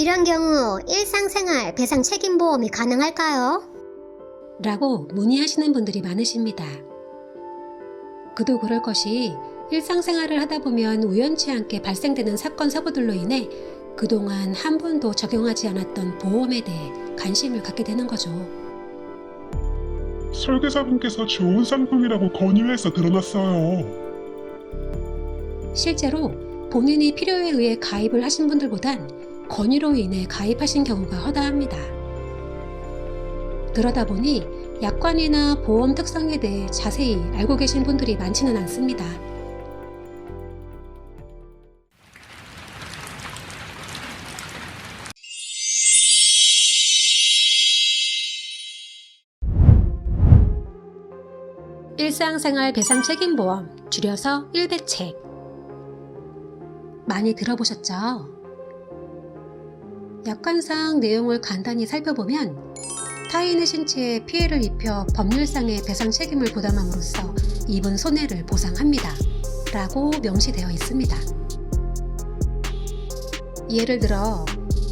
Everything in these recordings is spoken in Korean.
이런 경우 일상생활 배상 책임보험이 가능할까요? 라고 문의하시는 분들이 많으십니다. 그도 그럴 것이 일상생활을 하다 보면 우연치 않게 발생되는 사건, 사고들로 인해 그동안 한 번도 적용하지 않았던 보험에 대해 관심을 갖게 되는 거죠. 설계사분께서 좋은 상품이라고 권유해서 들어놨어요. 실제로 본인이 필요에 의해 가입을 하신 분들보단 권유로 인해 가입하신 경우가 허다합니다. 그러다 보니 약관이나 보험 특성에 대해 자세히 알고 계신 분들이 많지는 않습니다. 일상생활 배상 책임보험, 줄여서 일배책. 많이 들어보셨죠? 약관상 내용을 간단히 살펴보면 타인의 신체에 피해를 입혀 법률상의 배상 책임을 부담함으로써 입은 손해를 보상합니다. 라고 명시되어 있습니다. 예를 들어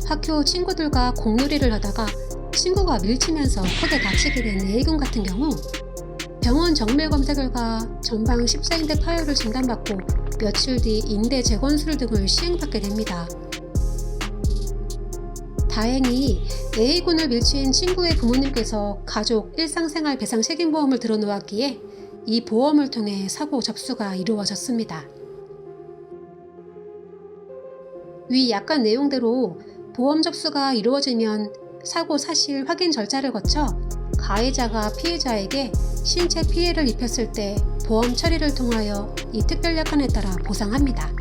학교 친구들과 공놀이를 하다가 친구가 밀치면서 크게 다치게 된 A군 같은 경우 병원 정밀 검사 결과 전방 십자인대 파열을 진단받고 며칠 뒤 인대 재건술 등을 시행받게 됩니다. 다행히 A군을 밀친 친구의 부모님께서 가족 일상생활 배상 책임보험을 들어놓았기에 이 보험을 통해 사고 접수가 이루어졌습니다. 위 약관 내용대로 보험 접수가 이루어지면 사고 사실 확인 절차를 거쳐 가해자가 피해자에게 신체 피해를 입혔을 때 보험 처리를 통하여 이 특별 약관에 따라 보상합니다.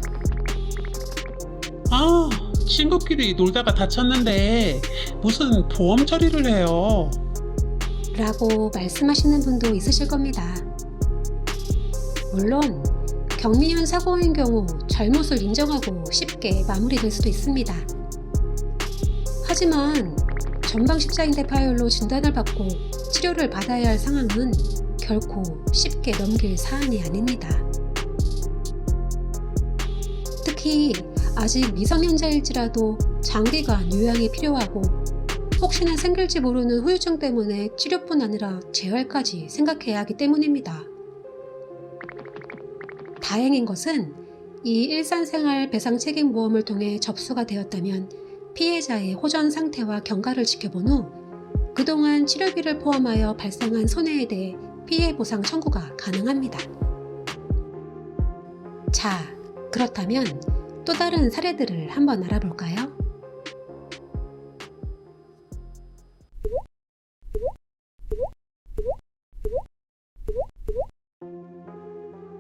아, 친구끼리 놀다가 다쳤는데 무슨 보험 처리를 해요. 라고 말씀하시는 분도 있으실 겁니다. 물론 경미한 사고인 경우 잘못을 인정하고 쉽게 마무리될 수도 있습니다. 하지만 전방 십자인대 파열로 진단을 받고 치료를 받아야 할 상황은 결코 쉽게 넘길 사안이 아닙니다. 특히 아직 미성년자일지라도 장기간 요양이 필요하고 혹시나 생길지 모르는 후유증 때문에 치료뿐 아니라 재활까지 생각해야 하기 때문입니다. 다행인 것은 이 일상생활 배상 책임 보험을 통해 접수가 되었다면 피해자의 호전 상태와 경과를 지켜본 후 그동안 치료비를 포함하여 발생한 손해에 대해 피해 보상 청구가 가능합니다. 자, 그렇다면 또 다른 사례들을 한번 알아볼까요?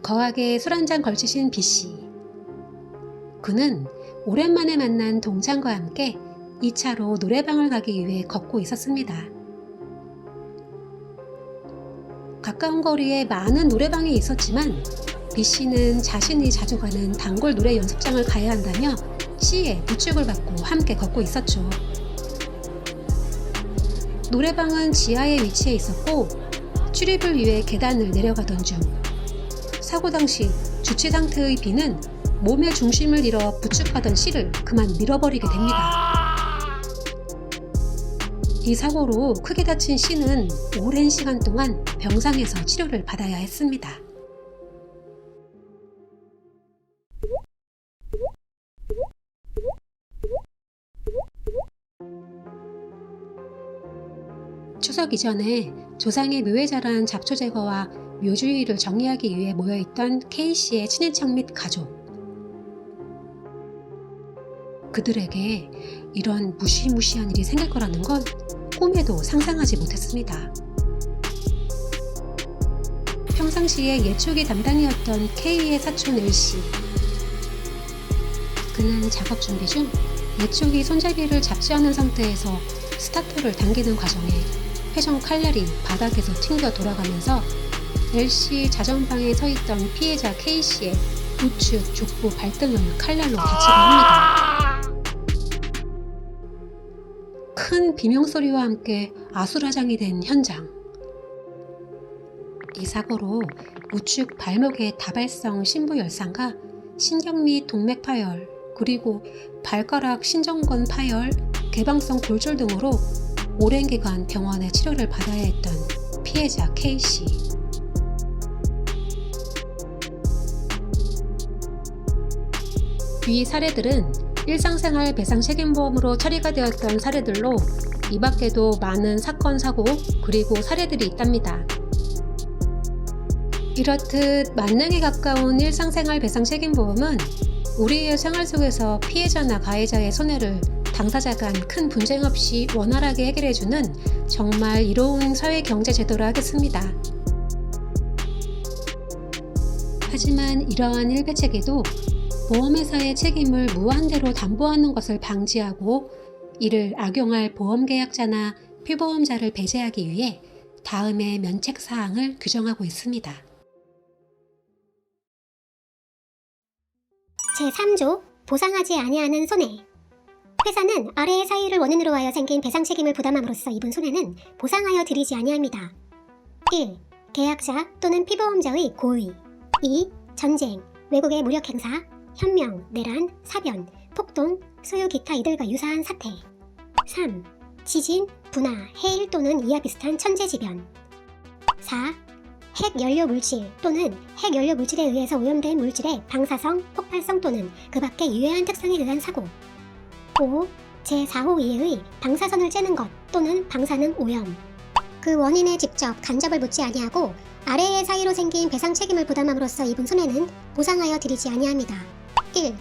거하게 술 한잔 걸치신 B씨. 그는 오랜만에 만난 동창과 함께 2차로 노래방을 가기 위해 걷고 있었습니다. 가까운 거리에 많은 노래방이 있었지만 B씨는 자신이 자주 가는 단골 노래 연습장을 가야 한다며 C의 부축을 받고 함께 걷고 있었죠. 노래방은 지하에 위치해 있었고 출입을 위해 계단을 내려가던 중 사고 당시 주체 상태의 B는 몸의 중심을 잃어 부축하던 C를 그만 밀어버리게 됩니다. 이 사고로 크게 다친 C는 오랜 시간 동안 병상에서 치료를 받아야 했습니다. 추석 이 전에 조상의 묘회자란 잡초 제거와 묘주의를 정리하기 위해 모여있던 K씨의 친인척 및 가족. 그들에게 이런 무시무시한 일이 생길 거라는 건 꿈에도 상상하지 못했습니다. 평상시에 예초기 담당이었던 K의 사촌 L씨. 그는 작업 준비 중 예초기 손잡이를 잡지 않은 상태에서 스타터를 당기는 과정에 회전 칼날이 바닥에서 튕겨 돌아가면서 L씨 자전방에 서 있던 피해자 K씨의 우측, 족부, 발등을 칼날로 다치게 합니다. 큰 비명소리와 함께 아수라장이 된 현장. 이 사고로 우측 발목의 다발성 심부열상과 신경 및 동맥 파열, 그리고 발가락 신정권 파열, 개방성 골절 등으로 오랜 기간 병원에 치료를 받아야 했던 피해자 K씨. 위 사례들은 일상생활 배상 책임보험으로 처리가 되었던 사례들로 이 밖에도 많은 사건, 사고, 그리고 사례들이 있답니다. 이렇듯 만능에 가까운 일상생활 배상 책임보험은 우리의 생활 속에서 피해자나 가해자의 손해를 당사자 간 큰 분쟁 없이 원활하게 해결해주는 정말 이로운 사회 경제 제도라 하겠습니다. 하지만 이러한 일배책에도 보험회사의 책임을 무한대로 담보하는 것을 방지하고 이를 악용할 보험계약자나 피보험자를 배제하기 위해 다음의 면책 사항을 규정하고 있습니다. 제3조 보상하지 아니하는 손해 회사는 아래의 사유를 원인으로 하여 생긴 배상 책임을 부담함으로써 입은 손해는 보상하여 드리지 아니합니다. 1. 계약자 또는 피보험자의 고의 2. 전쟁, 외국의 무력 행사, 현명, 내란, 사변, 폭동, 소유 기타 이들과 유사한 사태 3. 지진, 분화, 해일 또는 이와 비슷한 천재지변 4. 핵 연료 물질 또는 핵 연료 물질에 의해서 오염된 물질의 방사성, 폭발성 또는 그 밖의 유해한 특성에 의한 사고 5. 제4호 이해의 방사선을 째는 것 또는 방사능 오염 그 원인에 직접 간접을 묻지 아니하고 아래의 사유로 생긴 배상 책임을 부담함으로써 입은 손해는 보상하여 드리지 아니합니다. 1.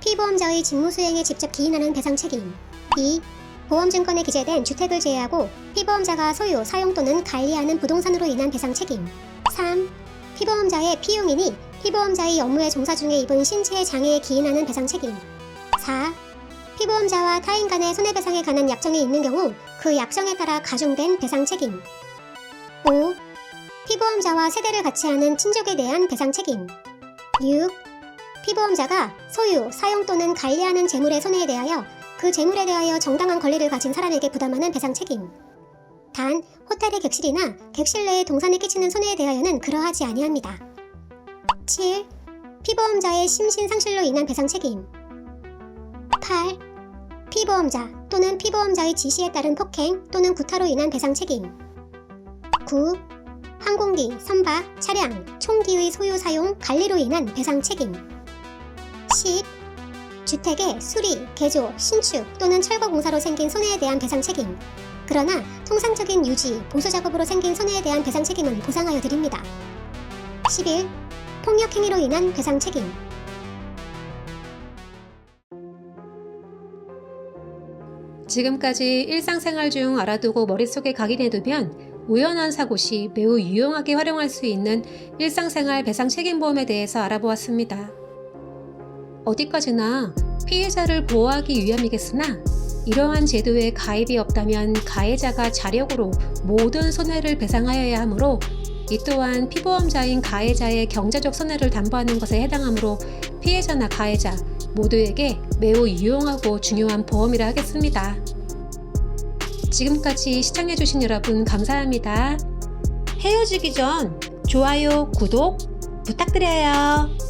피보험자의 직무 수행에 직접 기인하는 배상 책임 2. 보험증권에 기재된 주택을 제외하고 피보험자가 소유, 사용 또는 관리하는 부동산으로 인한 배상 책임 3. 피보험자의 피용인이 피보험자의 업무에 종사 중에 입은 신체의 장애에 기인하는 배상 책임 4. 피보험자와 타인 간의 손해배상에 관한 약정이 있는 경우 그 약정에 따라 가중된 배상 책임 5. 피보험자와 세대를 같이 하는 친족에 대한 배상 책임 6. 피보험자가 소유, 사용 또는 관리하는 재물의 손해에 대하여 그 재물에 대하여 정당한 권리를 가진 사람에게 부담하는 배상 책임 단 호텔의 객실이나 객실 내의 동산에 끼치는 손해에 대하여는 그러하지 아니합니다. 7. 피보험자의 심신 상실로 인한 배상 책임 8. 피보험자 또는 피보험자의 지시에 따른 폭행 또는 구타로 인한 배상 책임 9. 항공기, 선박, 차량, 총기의 소유 사용, 관리로 인한 배상 책임 10. 주택의 수리, 개조, 신축 또는 철거 공사로 생긴 손해에 대한 배상 책임 그러나 통상적인 유지, 보수 작업으로 생긴 손해에 대한 배상 책임은 보상하여 드립니다. 11. 폭력 행위로 인한 배상 책임 지금까지 일상생활 중 알아두고 머릿속에 각인해두면 우연한 사고 시 매우 유용하게 활용할 수 있는 일상생활 배상 책임보험에 대해서 알아보았습니다. 어디까지나 피해자를 보호하기 위함이겠으나 이러한 제도에 가입이 없다면 가해자가 자력으로 모든 손해를 배상하여야 하므로 이 또한 피보험자인 가해자의 경제적 손해를 담보하는 것에 해당하므로 피해자나 가해자 모두에게 매우 유용하고 중요한 보험이라 하겠습니다. 지금까지 시청해주신 여러분 감사합니다. 헤어지기 전 좋아요, 구독 부탁드려요.